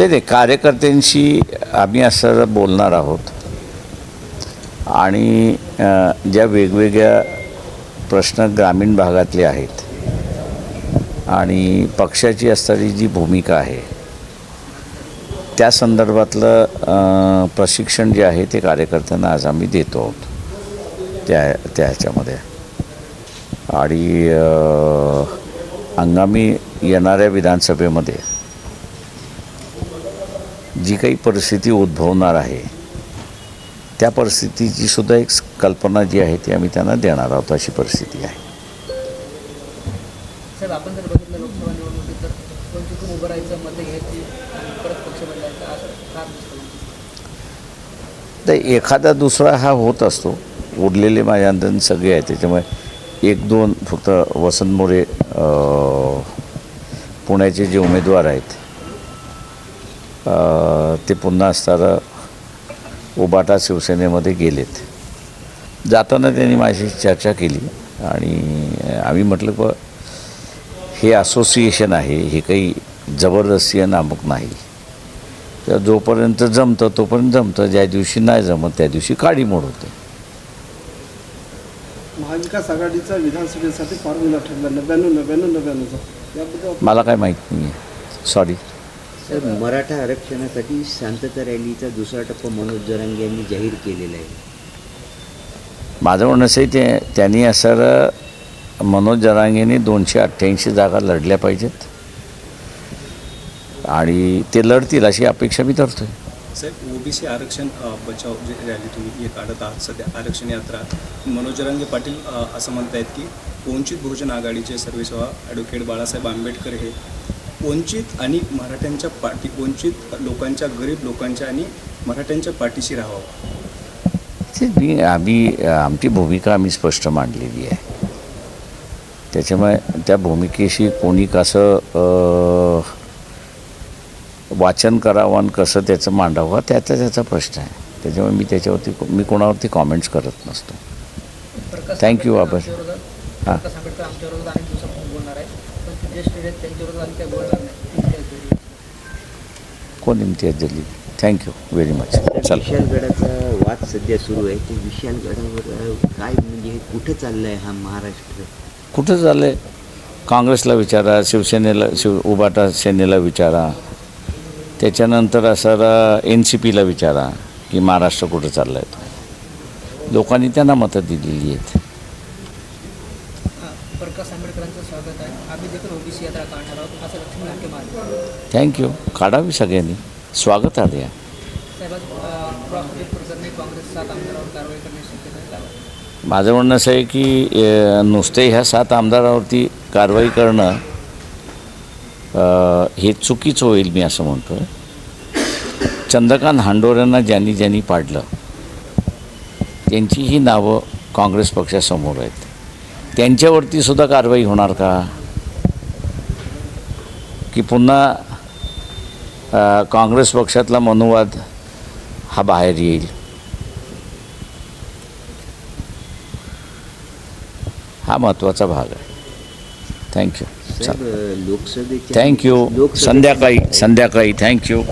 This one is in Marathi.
ते नाही कार्यकर्त्यांशी आम्ही असं बोलणार आहोत. आणि ज्या वेगवेगळ्या प्रश्न ग्रामीण भागातले आहेत आणि पक्षाची असणारी जी भूमिका आहे त्या संदर्भातलं प्रशिक्षण जे आहे ते कार्यकर्त्यांना आज आम्ही देतो आहोत. त्या त्या ह्याच्यामध्ये आणि हंगामी येणाऱ्या विधानसभेमध्ये जी काही परिस्थिती उद्भवणार आहे त्या परिस्थितीची सुद्धा एक कल्पना जी आहे ती आम्ही त्यांना देणार आहोत अशी परिस्थिती आहे. तर एखादा दुसरा हा होत असतो. उरलेले माझ्या अंदाज सगळे आहेत त्याच्यामुळे एक दोन फक्त वसंत मोरे पुण्याचे जे उमेदवार आहेत ते पुन्हा असताना उबाटा शिवसेनेमध्ये गेलेत. जाताना त्यांनी माझ्याशी चर्चा केली आणि आम्ही म्हटलं ब हे असोसिएशन आहे हे काही जबरदस्ती नामक नाही. तर जोपर्यंत जमतं तोपर्यंत जमतं. ज्या दिवशी नाही जमत त्या दिवशी काडी मोड होते. महाविकास आघाडीचा विधानसभेसाठी फॉर्म्युला ठरला नव्याण्णव नव्याण्णव नव्याण्णवचा याबद्दल मला काय माहीत नाही आहे सॉरी तर मराठा आरक्षणासाठी शांतता रॅलीचा दुसरा टप्पा मनोज जरांगे यांनी जाहीर केलेला आहे. माझं म्हणणं असं आहे ते त्यांनी असं मनोज जरांगेने दोनशे अठ्ठ्याऐंशी जागा लढल्या पाहिजेत. आणि ते लढतील अशी अपेक्षा मी धरतोय. साहेब ओबीसी आरक्षण बचाव जे रॅली तुम्ही हे काढत आहात सध्या आरक्षण यात्रा मनोज रंगे पाटील असं म्हणतायत की वंचित बहुजन आघाडीचे सर्वेसेवा ॲडव्होकेट बाळासाहेब आंबेडकर हे वंचित आणि मराठ्यांच्या पाठी वंचित लोकांच्या गरीब लोकांच्या आणि मराठ्यांच्या पाठीशी राहावं. ते मी आम्ही आमची भूमिका आम्ही स्पष्ट मांडलेली आहे. त्याच्यामुळे त्या भूमिकेशी कोणी कसं वाचन करावं आणि कसं त्याचं मांडावं त्याचा त्याचा प्रश्न आहे. त्याच्यामुळे मी त्याच्यावरती मी कोणावरती कॉमेंट्स करत नसतो. बाबा. आमच्याविरोधात- हां. प्रकाश आंबेडकर आमच्या विरोधात अनेक दिवसापासून बोलणार आम्ही काय बोलणार नाही इम्तियाज जलील. कोण इम्तियाज दिली थँक्यू व्हेरी मच चल. विशालगडाचा वाद सध्या सुरू आहे. ते विशालगडावर काय म्हणजे कुठं चाललं आहे हा महाराष्ट्र? कुठं झालं आहे काँग्रेसला विचारा शिवसेनेला शिव उबाटा सेनेला विचारा. त्याच्यानंतर असं एन सी पीला विचारा की महाराष्ट्र कुठं चाललं आहे तो लोकांनी त्यांना मतं दिलेली आहेत. प्रकाश आंबेडकरांचं स्वागत आहे. आम्ही देखील ओबीसी यात्रा काढणार आहोत. असं लक्ष्मी नाट्य मारलं थँक्यू काढावी सगळ्यांनी. स्वागत आहे त्यावर. माझं म्हणणं असं आहे की नुसते ह्या सात आमदारावरती कारवाई करणं हे चुकीचं होईल मी असं म्हणतो आहे चंद्रकांत हांडोऱ्यांना ज्यांनी ज्यांनी पाडलं त्यांची ही नावं काँग्रेस पक्षासमोर आहेत. त्यांच्यावरती सुद्धा कारवाई होणार का? की पुन्हा काँग्रेस पक्षातला मनोवाद हा बाहेर येईल? हा महत्त्वाचा भाग आहे. थँक्यू थँक्यू संध्याकाळी संध्याकाळी. थँक्यू